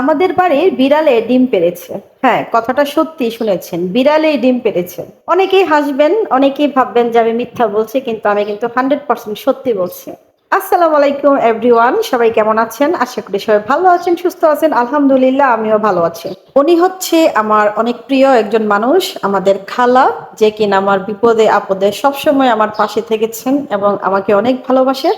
আমাদের বাড়ির বিড়ালে ডিম পেরেছে। হ্যাঁ কথাটা সত্যি শুনেছেন বিড়ালে ডিম পেড়েছে অনেকেই হাসবেন, অনেকেই ভাববেন যে আমি মিথ্যা বলছি, কিন্তু আমি কিন্তু হান্ড্রেড পার্সেন্ট সত্যি বলছি। আসসালামু আলাইকুম এভরিওয়ান, সবাই কেমন আছেন? আশা করি সবাই ভালো আছেন, সুস্থ আছেন, আলহামদুলিল্লাহ আমিও ভালো আছি। উনি হচ্ছে আমার অনেক প্রিয় একজন মানুষ, আমাদের খালা, যে কিনা আমার বিপদে আপদে সবসময় আমার পাশে থেকেছেন এবং আমাকে অনেক ভালোবাসে।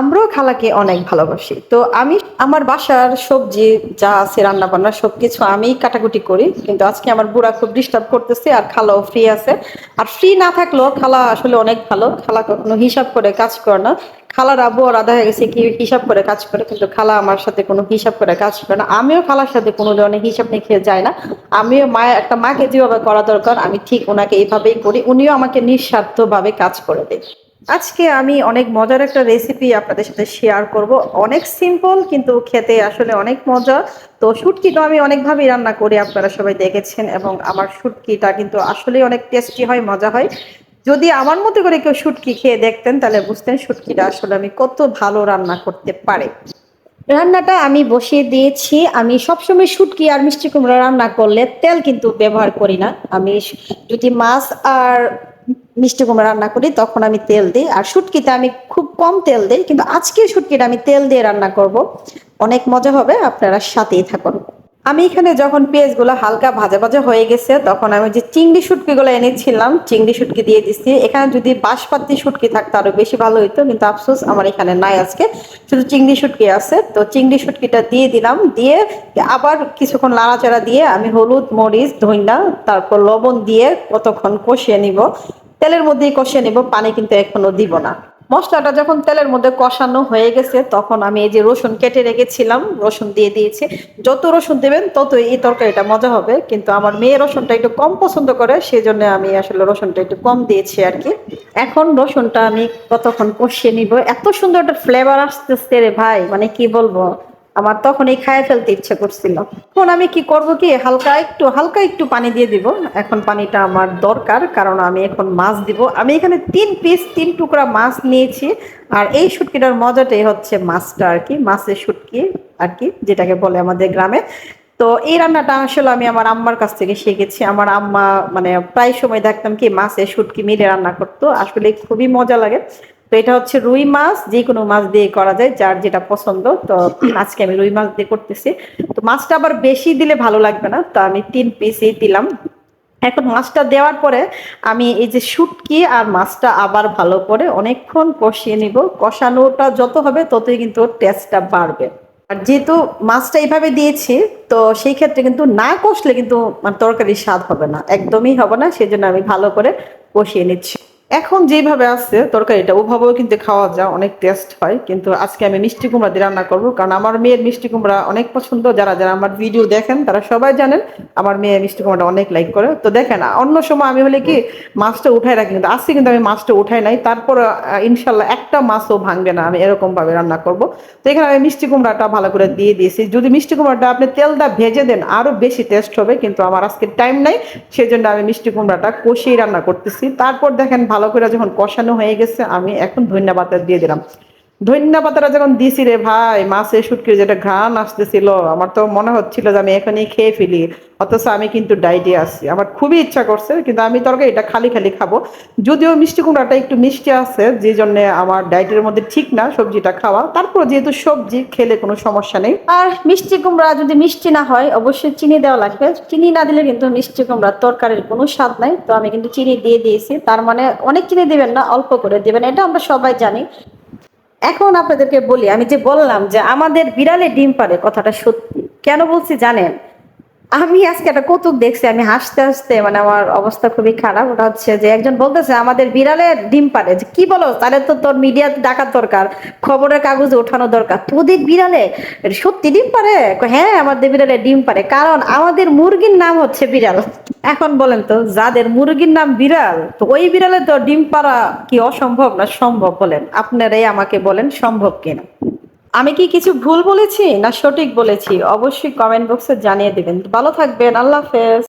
আমরাও খালাকে অনেক ভালোবাসি। তো আমি, আমার বাসার সবজি যা আছে রান্না বান্না সবকিছু আমি কাটাকুটি করি। কিন্তু আজকে আমার বুড়া খুব ডিস্টার্ব করতেছে আর খালাও ফ্রি আছে। আর ফ্রি না থাকলেও খালা আসলে অনেক ভালো। খালা কখনো হিসাব করে কাজ করে না। খালার আবু আর আধা হয়ে গেছে কি হিসাব করে কাজ করে, কিন্তু খালা আমার সাথে কোনো হিসাব করে কাজ করে না। আমিও খালার সাথে কোনো ধরনের হিসাব নিয়ে যাই না। আমিও মায়ের একটা মাকে যেভাবে করা দরকার, আমি ঠিক ওনাকে এইভাবেই করি। উনিও আমাকে নিঃস্বার্থভাবে কাজ করে দেয়। আজকে আমি অনেক মজার একটা রেসিপি আপনাদের সাথে শেয়ার করব। অনেক সিম্পল কিন্তু খেতে আসলে অনেক মজা তো শুটকি তো আমি অনেকভাবেই রান্না করি, আপনারা সবাই দেখেছেন এবং আমার শুটকিটা কিন্তু আসলে অনেক টেস্টি হয়, মজা হয়। যদি আমার মতো করে কেউ শুটকি খেয়ে দেখতেন, তাহলে বুঝতেন শুটকিটা আসলে আমি কত ভালো রান্না করতে পারে। রান্নাটা আমি বসিয়ে দিয়েছি। আমি সবসময় শুটকি আর মিষ্টি কুমড়া রান্না করলে তেল কিন্তু ব্যবহার করি না। আমি যদি মাছ আর মিষ্টি কুমড়া রান্না করি, তখন আমি তেল দিই। আর শুটকিতে আমি খুব কম তেল দিই, কিন্তু আজকে শুটকিটা আমি তেল দিয়ে রান্না করব। অনেক মজা হবে, আপনারা সাথেই থাকুন। আমি এখানে যখন পেঁয়াজগুলো হালকা ভাজা ভাজা হয়ে গেছে, তখন আমি যে চিংড়ি শুটকিগুলো এনেছিলাম, চিংড়ি শুটকি দিয়ে দিচ্ছি এখানে যদি বাঁশপাতি শুটকি থাকতো আরও বেশি ভালো হইতো, কিন্তু আফসোস আমার এখানে নাই আজকে। শুধু চিংড়ি শুটকি আছে। তো চিংড়ি শুটকিটা দিয়ে দিলাম। দিয়ে আবার কিছুক্ষণ লাড়াচাড়া দিয়ে আমি হলুদ, মরিচ ধইনা তারপর লবণ দিয়ে কতক্ষণ কষিয়ে নিব। তেলের মধ্যেই কষিয়ে নিব, পানি কিন্তু এখনও দিব না। মশলাটা যখন তেলের মধ্যে কষানো হয়ে গেছে, তখন আমি এই যে রসুন কেটে রেখেছিলাম, রসুন দিয়ে দিয়েছি। যত রসুন দেবেন তত এই তরকারিটা মজা হবে। কিন্তু আমার মেয়ে রসুনটা একটু কম পছন্দ করে সেই জন্য আমি আসলে রসুনটা একটু কম দিয়েছি আর কি। এখন রসুনটা আমি কতক্ষণ কষিয়ে নিব। এত সুন্দর একটা ফ্লেভার আসতেছে রে ভাই মানে কি বলব? আমার তখন এই খায় ফেলতে ইচ্ছে করছিল। এখন আমি কি করব কি? হালকা একটু হালকা একটু পানি দিয়ে দিব। এখন পানিটা আমার দরকার, কারণ আমি এখন মাছ দিব। আমি এখানে তিন পিস তিন টুকরা মাছ নিয়েছি। আর এই শুটকিটার মজাটাই হচ্ছে মাছটা আর কি, মাছের শুটকি আর কি, যেটাকে বলে আমাদের গ্রামে। তো এই রান্নাটা আসলে আমি আমার আম্মার কাছ থেকে শিখেছি। আমার আম্মা মানে প্রায় সময় দেখতাম কি মাছের শুটকি মিলে রান্না করতো। আসলে খুবই মজা লাগে। তো এটা হচ্ছে রুই মাছ যে কোনো মাছ দিয়ে করা যায় যার যেটা পছন্দ। তো আজকে আমি রুই মাছ দিয়ে করতেছি। তো মাছটা আবার বেশি দিলে ভালো লাগবে না তো আমি তিন পিসই দিলাম। এখন মাছটা দেওয়ার পরে আমি এই যে শুটকি আর মাছটা আবার ভালো করে অনেকক্ষণ কষিয়ে নিব। কষানোটা যত হবে ততই কিন্তু টেস্টটা বাড়বে। আর যেহেতু মাছটা এইভাবে দিয়েছি তো সেই ক্ষেত্রে কিন্তু না কষলে কিন্তু মানে তরকারির স্বাদ হবে না একদমই হবে না। সেই জন্য আমি ভালো করে কষিয়ে নিচ্ছি। এখন যেভাবে আছে তরকারিটা, ওভাবেও কিন্তু খাওয়া যায়, অনেক টেস্ট হয়। কিন্তু আজকে আমি মিষ্টি কুমড়া দিয়ে রান্না করব, কারণ আমার মেয়ের মিষ্টি কুমড়া অনেক পছন্দ। যারা যারা আমার ভিডিও দেখেন, তারা সবাই জানেন আমার মেয়ে মিষ্টি কুমড়াটা অনেক লাইক করে। তো দেখেন, অন্য সময় আমি হলে কি, মাছটা উঠাই রাখি, কিন্তু আজকে কিন্তু আমি মাছটা উঠাই নাই। তারপর ইনশাল্লাহ একটা মাছও ভাঙবে না, আমি এরকম ভাবে রান্না করব। তো এখানে আমি মিষ্টি কুমড়াটা ভালো করে দিয়ে দিয়েছি। যদি মিষ্টি কুমড়াটা আপনি তেলটা ভেজে দেন আরও বেশি টেস্ট হবে। কিন্তু আমার আজকে টাইম নাই সেই জন্য আমি মিষ্টি কুমড়াটা কষিয়ে রান্না করতেছি। তারপর দেখেন ভালো করে যখন কষানো হয়ে গেছে আমি এখন ধন্যবাদ দিয়ে দিলাম। ধনিয়া পাতাটা যখন দিছি রে ভাই, মাছের শুটকির যেটা ঘ্রাণ আসতেছিল, আমার তো মনে হচ্ছিল যে আমি এখনই খেয়ে ফেলি, অথচ আমি কিন্তু ডাইটে আছি। আমার খুবই ইচ্ছা করছে, কিন্তু আমি তরকারি এটা খালি খালি খাব। যদিও মিষ্টি কুমড়াটা একটু মিষ্টি আছে যে জন্য আমার ডায়েটের মধ্যে ঠিক না সবজিটা খাওয়া। তারপর যেহেতু সবজি, খেলে কোনো সমস্যা নেই। আর মিষ্টি কুমড়া যদি মিষ্টি না হয়, অবশ্যই চিনি দেওয়া লাগবে। চিনি না দিলে কিন্তু মিষ্টি কুমড়ার তরকারির কোনো স্বাদ নাই। তো আমি কিন্তু চিনি দিয়ে দিয়েছি। তার মানে অনেক চিনি দিবেন না, অল্প করে দেবেন। এটা আমরা সবাই জানি। এখন আপনাদেরকে বলি, আমি যে বললাম যে আমাদের বিড়ালে ডিম পারে কথাটা সত্যি। কেন বলছি জানেন? আমি আজকে একটা কৌতুক দেখছি, আমি হাসতে হাসতে মানে আমার অবস্থা খুবই খারাপ। ওটা হচ্ছে যে একজন বলতেছে, আমাদের বিড়ালে ডিম পারে কি বলো? তাহলে তো তোর মিডিয়াতে ডাকার দরকার, খবরের কাগজে ওঠানো দরকার। তোদের বিড়ালে সত্যি ডিম পারে হ্যাঁ আমাদের বিড়ালে ডিম পারে কারণ আমাদের মুরগির নাম হচ্ছে বিড়াল। এখন বলেন তো, যাদের মুরগির নাম বিড়াল, তো ওই বিড়ালে তো ডিম পাড়া কি অসম্ভব না সম্ভব বলেন? আপনারাই আমাকে বলেন সম্ভব কিনা। আমি কি কিছু ভুল বলেছি না সঠিক বলেছি? অবশ্যই কমেন্ট বক্সে জানিয়ে দেবেন। ভালো থাকবেন। আল্লাহ হাফেজ।